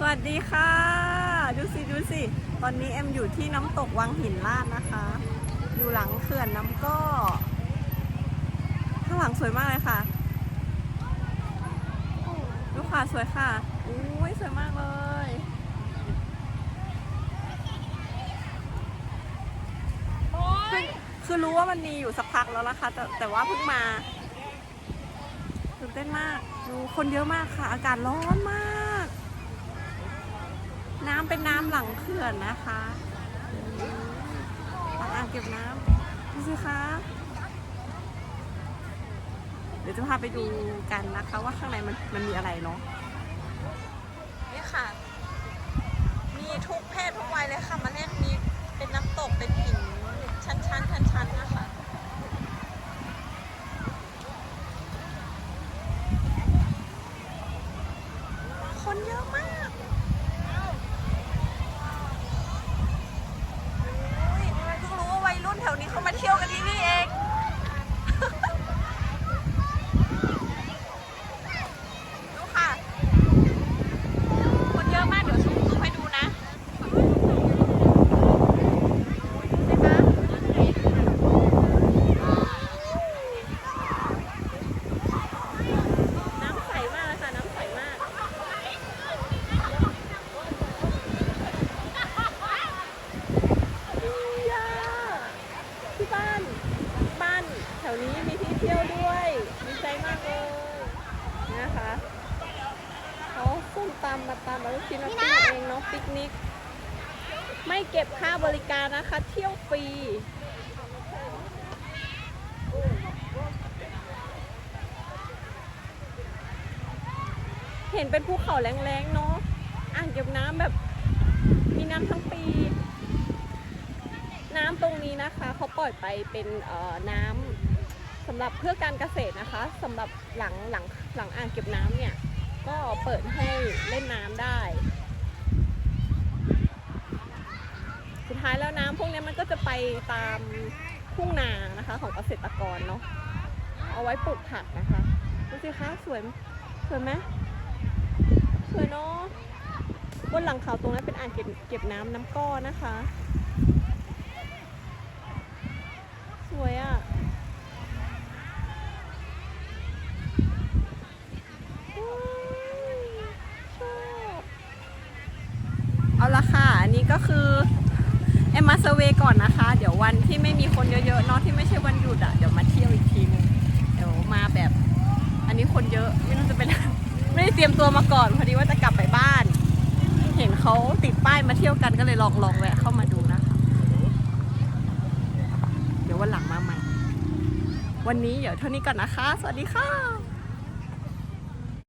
สดีค่ะ ดูสิดูสิ ตอนนี้เอ็มอยู่ที่น้ำตกวังหินลาดนะคะ อยู่หลังเขื่อนน้ำก้อข้างหลังสวยมากเลยค่ะดูค่ะสวยค่ะอุ้ยสวยมากเลย คือรู้ว่ามันมีอยู่สักพักแล้วนะคะ แต่แต่ว่าเพิ่งมาตื่นเต้นมาก ดูคนเยอะมากค่ะ อากาศร้อนมาก น้ำเป็นน้ำหลังเขื่อนนะคะหลังอ่างเก็บน้ำดูสิคะเดี๋ยวจะพาไปดูกันนะคะว่าข้างในมันมันมีอะไรเนาะนี่ค่ะ มีทุกเพศทุกวัยเลยค่ะ มาเล่นมีเป็นน้ำตกเป็นหินชั้นชั้นชั้นชั้นๆนะคะ คนเยอะมากอุ๊ยเพิ่งรู้ว่าวัยรุ่นแถวนี้เขามาเที่ยวกันที่นี่เอง ดูค่ะ คนเยอะมาก เดี๋ยวซูมซูมให้ดูนะดูสิคะน้ำใสมากเลยค่ะ น้ำใสมาก ยาที่บ้าน บ้านแถวนี้มีที่เที่ยวด้วยดีใจมากเลยนะคะเขาส้มตำมาตำมาลูกชิ้นมาปิ้งเองเนาะปิกนิก ไม่เก็บค่าบริการนะคะ เที่ยวฟรีเห็นเป็นภูเขาแรงๆเนาะ อ่างเก็บน้ำแบบมีน้ำทั้งปี น้ำตรงนี้นะคะ เขาปล่อยไปเป็นเอ่อน้ำ สำหรับเพื่อการเกษตรนะคะสำหรับหลังหลังหลังอ่างเก็บน้ำเนี่ย ก็เปิดให้เล่นน้ำได้ สุดท้ายแล้วน้ำพวกนี้มันก็จะไปตามทุ่งนานะคะ ของเกษตรกรเนาะเอาไว้ปลูกผักนะคะดูสิคะสวยสวยไหมสวยเนาะบนหลังเขาตรงนั้นเป็นอ่างเก็บเก็บน้ำน้ำก้อนะคะ สวยอะว้าวชอบเอาละค่ะ อันนี้ ก็คือเอ็มมาเซเวก่อนนะคะ เดี๋ยววันที่ไม่มีคนเยอะๆเนาะที่ไม่ใช่วันหยุดอะเดี๋ยวมาเที่ยวอีกทีนึงเดี๋ยวมาแบบ อันนี้คนเยอะไม่รู้จะเป็นไม่ได้เตรียมตัวมาก่อนพอดีว่าจะกลับไปบ้าน เห็นเขาติดป้ายมาเที่ยวกันก็เลยลองลองแวะเข้ามาดูนะคะ เดี๋ยววันหลังมาใหม่ วันนี้เดี๋ยวเท่านี้ก่อนนะคะ สวัสดีค่ะ